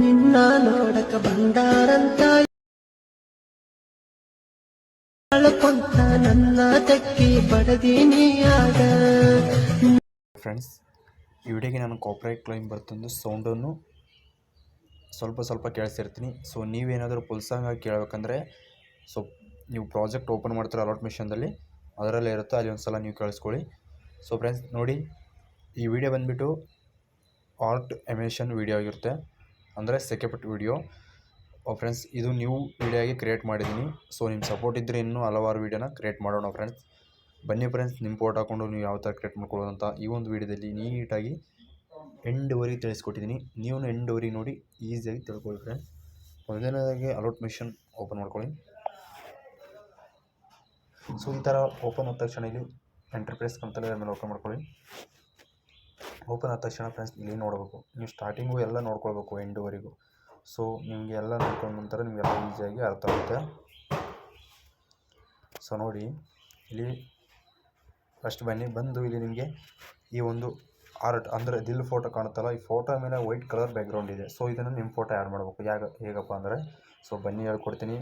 ನಿನ್ನ ನೋಡಕ ಬಂದಾರಂತ. ಕೊಂತ ನನ್ನ ತಕ್ಕಿ ಫ್ರೆಂಡ್ಸ್ ಈ ವಿಡಿಯೋಗೆ ನಾನು ಕಾಪ್ರೈಟ್ ಕ್ಲೈಮ್ ಬರ್ತಂದು ಸೌಂಡನ್ನು ಸ್ವಲ್ಪ ಸ್ವಲ್ಪ ಕೇಳಿಸ್ತಿರ್ತೀನಿ ಸೊ ನೀವೇನಾದರೂ ಫುಲ್ ಸಾಂಗ್ ಆಗಿ ಕೇಳಬೇಕಂದ್ರೆ ಸೊ ನೀವು ಪ್ರಾಜೆಕ್ಟ್ ಓಪನ್ ಮಾಡ್ತೀರ ಅಲಾಟ್ ಮಿಷನ್ದಲ್ಲಿ ಅದರಲ್ಲೇ ಇರುತ್ತೆ, ಅಲ್ಲಿ ಒಂದು ಸಲ ನೀವು ಕೇಳಿಸ್ಕೊಳ್ಳಿ. ಸೊ ಫ್ರೆಂಡ್ಸ್ ನೋಡಿ, ಈ ವಿಡಿಯೋ ಬಂದುಬಿಟ್ಟು ಆರ್ಟ್ ಎಮೇಷನ್ ವಿಡಿಯೋ ಆಗಿರುತ್ತೆ. ಅಂದರೆ ಸೆಕೆಪಟ್ ವಿಡಿಯೋ. ಫ್ರೆಂಡ್ಸ್, ಇದು ನ್ಯೂ ವಿಡಿಯೋಗೆ ಕ್ರಿಯೇಟ್ ಮಾಡಿದ್ದೀನಿ. ಸೊ, ನಿಮ್ಮ ಸಪೋರ್ಟ್ ಇದ್ದರೆ ಇನ್ನೂ ಹಲವಾರು ವೀಡಿಯೋನ ಕ್ರಿಯೇಟ್ ಮಾಡೋಣ ಫ್ರೆಂಡ್ಸ್. ಬನ್ನಿ ಫ್ರೆಂಡ್ಸ್, ನಿಮ್ಮ ಫೋಟೋ ಹಾಕ್ಕೊಂಡು ನೀವು ಯಾವ ಥರ ಕ್ರಿಯೇಟ್ ಮಾಡ್ಕೊಳ್ಳೋದಂತ ಈ ಒಂದು ವೀಡಿಯೋದಲ್ಲಿ ನೀಟಾಗಿ ಎಂಡ್ವರೆಗೆ ತಿಳಿಸ್ಕೊಟ್ಟಿದ್ದೀನಿ. ನೀವು ಎಂಡ್ವರೆಗೆ ನೋಡಿ ಈಸಿಯಾಗಿ ತಿಳ್ಕೊಳ್ಳಿ ಫ್ರೆಂಡ್ಸ್. ಮೊದಲನೇದಾಗಿ ಅಲೋಟ್ ಮಿಷನ್ ಓಪನ್ ಮಾಡ್ಕೊಳ್ಳಿ. ಸೊ, ಈ ಥರ ಓಪನ್ ಆದ ತಕ್ಷಣ ಇಲ್ಲಿ ಎಂಟರ್ಪ್ರೈಸ್ ಕಂತಲ್ಲಿ ಮೇಲೆ ಓಪನ್ ಮಾಡ್ಕೊಳ್ಳಿ. ಓಪನ್ ಆದ ತಕ್ಷಣ ಫ್ರೆಂಡ್ಸ್ ಇಲ್ಲಿ ನೋಡಬೇಕು. ನೀವು ಸ್ಟಾರ್ಟಿಂಗು ಎಲ್ಲ ನೋಡ್ಕೊಳ್ಬೇಕು ಎಂಡುವರೆಗೂ ಸೊ ನಿಮಗೆ ಎಲ್ಲ ನೋಡ್ಕೊಂಡು ನಂತರ ನಿಮಗೆಲ್ಲ ಈಸಿಯಾಗಿ ಅರ್ಥ ಆಗುತ್ತೆ. ಸೊ ನೋಡಿ, ಇಲ್ಲಿ ಫಸ್ಟ್ ಬನ್ನಿ. ಬಂದು ಇಲ್ಲಿ ನಿಮಗೆ ಈ ಒಂದು ಆರ್ಟ್ ಅಂದರೆ ದಿಲ್ ಫೋಟೋ ಕಾಣುತ್ತಲ್ಲ, ಈ ಫೋಟೋ ಮೇಲೆ ವೈಟ್ ಕಲರ್ ಬ್ಯಾಕ್ಗ್ರೌಂಡ್ ಇದೆ. ಸೊ ಇದನ್ನು ನಿಮ್ಮ ಫೋಟೋ ಆ್ಯಡ್ ಮಾಡಬೇಕು. ಯಾಕೆ ಹೇಗಪ್ಪ ಅಂದರೆ ಸೊ ಬನ್ನಿ, ಹೇಳ್ಕೊಡ್ತೀನಿ.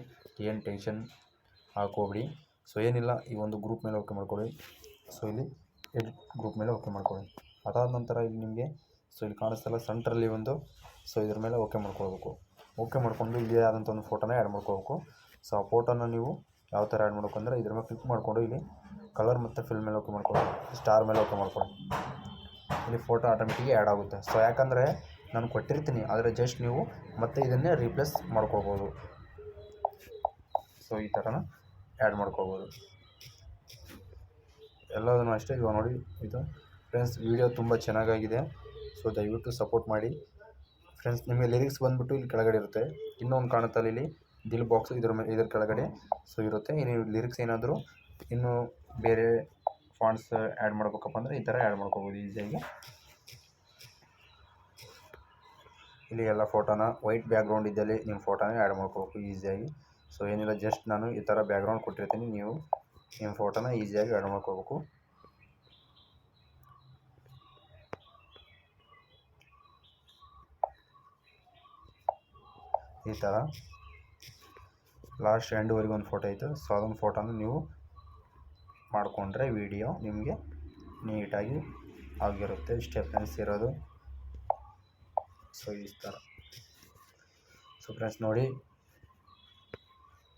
ಏನು ಟೆನ್ಷನ್ ಹಾಕೋಬಿಡಿ. ಸೊ ಏನಿಲ್ಲ, ಈ ಒಂದು ಗ್ರೂಪ್ ಮೇಲೆ ಓಕೆ ಮಾಡ್ಕೊಳ್ಳಿ. ಸೊ ಇಲ್ಲಿ ಎಡಿಟ್ ಗ್ರೂಪ್ ಮೇಲೆ ಓಕೆ ಮಾಡ್ಕೊಳ್ಳಿ. ಅದಾದ ನಂತರ ಇಲ್ಲಿ ನಿಮಗೆ ಸೊ ಇಲ್ಲಿ ಕಾಣಿಸ್ತಲ್ಲ ಸೆಂಟ್ರಲ್ಲಿ ಒಂದು. ಸೊ ಇದ್ರ ಮೇಲೆ ಓಕೆ ಮಾಡ್ಕೊಳ್ಬೇಕು. ಓಕೆ ಮಾಡಿಕೊಂಡು ಇಲ್ಲಿ ಆದಂಥ ಒಂದು ಫೋಟೋನ ಆ್ಯಡ್ ಮಾಡ್ಕೋಬೇಕು ಸೊ ಆ ಫೋಟೋನ ನೀವು ಯಾವ ಥರ ಆ್ಯಡ್ ಮಾಡ್ಬೇಕು ಅಂದರೆ ಇದ್ರ ಮೇಲೆ ಕ್ಲಿಕ್ ಮಾಡಿಕೊಂಡು ಇಲ್ಲಿ ಕಲರ್ ಮತ್ತು ಫಿಲ್ ಮೇಲೆ ಓಕೆ ಮಾಡ್ಕೊಳ್ಳಿ. ಸ್ಟಾರ್ ಮೇಲೆ ಓಕೆ ಮಾಡ್ಕೊಳ್ಳಿ. ಇಲ್ಲಿ ಫೋಟೋ ಆಟೋಮೆಟಿಕ್ ಆ್ಯಡ್ ಆಗುತ್ತೆ. ಸೊ ಯಾಕಂದರೆ ನಾನು ಕೊಟ್ಟಿರ್ತೀನಿ, ಆದರೆ ಜಸ್ಟ್ ನೀವು ಮತ್ತೆ ಇದನ್ನೇ ರೀಪ್ಲೇಸ್ ಮಾಡ್ಕೊಳ್ಬೋದು. ಸೊ ಈ ಥರನ ಆ್ಯಡ್ ಮಾಡ್ಕೋಬೋದು ಎಲ್ಲದನ್ನು ಅಷ್ಟೇ ಇವಾಗ ನೋಡಿ ಇದು. ಫ್ರೆಂಡ್ಸ್ ವಿಡಿಯೋ ತುಂಬ ಚೆನ್ನಾಗಾಗಿದೆ. ಸೊ ದಯವಿಟ್ಟು ಸಪೋರ್ಟ್ ಮಾಡಿ. ಫ್ರೆಂಡ್ಸ್ ನಿಮಗೆ ಲಿರಿಕ್ಸ್ ಬಂದುಬಿಟ್ಟು ಇಲ್ಲಿ ಕೆಳಗಡೆ ಇರುತ್ತೆ. ಇನ್ನೊಂದು ಕಾಣುತ್ತಲ್ಲ ಇಲ್ಲಿ. ದಿಲ್ ಬಾಕ್ಸ್ ಇದ್ರ ಮೇಲೆ ಇದ್ರ ಕೆಳಗಡೆ. ಸೊ ಇರುತ್ತೆ. ಇನ್ನು ಲಿರಿಕ್ಸ್ ಏನಾದರೂ, ಇನ್ನೂ ಬೇರೆ ಫಾಂಟ್ಸ್ ಆ್ಯಡ್ ಮಾಡ್ಬೇಕಪ್ಪ ಅಂದರೆ ಈ ಥರ ಆ್ಯಡ್ ಮಾಡ್ಕೋಬೋದು ಈಸಿಯಾಗಿ ಇಲ್ಲಿ ಎಲ್ಲ ಫೋಟೋನ ವೈಟ್ ಬ್ಯಾಕ್ಗ್ರೌಂಡ್ ಇದ್ದಲ್ಲಿ ನಿಮ್ಮ ಫೋಟೋನ ಆ್ಯಡ್ ಮಾಡ್ಕೋಬೇಕು ಈಸಿಯಾಗಿ ಸೊ ಏನಿಲ್ಲ ಜಸ್ಟ್ ನಾನು ಈ ಥರ ಬ್ಯಾಕ್ಗ್ರೌಂಡ್ ಕೊಟ್ಟಿರ್ತೀನಿ. ನೀವು ನಿಮ್ಮ ಫೋಟೋನ ಈಸಿಯಾಗಿ ಆ್ಯಡ್ ಮಾಡ್ಕೋಬೇಕು. ಈ ಥರ. ಲಾಸ್ಟ್ ಎಂಡ್ವರೆಗೆ ಒಂದು ಫೋಟೋ ಐತೆ. ಸೊ ಅದೊಂದು ಫೋಟೋನ ನೀವು ಮಾಡಿಕೊಂಡ್ರೆ ವಿಡಿಯೋ ನಿಮಗೆ ನೀಟಾಗಿ ಆಗಿರುತ್ತೆ. ಫ್ರೆಂಡ್ಸ್ ಇರೋದು. ಸೊ ಈ ಥರ. ಸೊ ಫ್ರೆಂಡ್ಸ್ ನೋಡಿ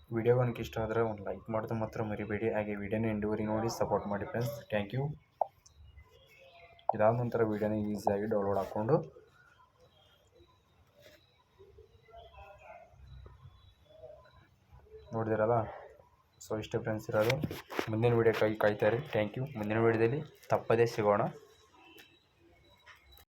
ವಿಡಿಯೋ ನನಗೆ ಇಷ್ಟ ಆದರೆ ಒಂದು ಲೈಕ್ ಮಾಡೋದು ಮಾತ್ರ ಮರಿಬೇಡಿ. ಹಾಗೆ ವಿಡಿಯೋನ ವರೆಗೂ ನೋಡಿ ಸಪೋರ್ಟ್ ಮಾಡಿ ಫ್ರೆಂಡ್ಸ್ ಥ್ಯಾಂಕ್ ಯು ಇದಾದ ನಂತರ ವಿಡಿಯೋನ ಈಸಿಯಾಗಿ ಡೌನ್ಲೋಡ್ ಹಾಕ್ಕೊಂಡು ನೋಡಿದಿರಲ್ಲ? ಸೊ ಇಷ್ಟೇ ಫ್ರೆಂಡ್ಸ್ ಇರೋದು. ಮುಂದಿನ ವೀಡಿಯೋಕ್ಕಾಗಿ ಕಾಯ್ತಾರೆ ಥ್ಯಾಂಕ್ ಯು ಮುಂದಿನ ವೀಡಿಯೋದಲ್ಲಿ ತಪ್ಪದೇ ಸಿಗೋಣ.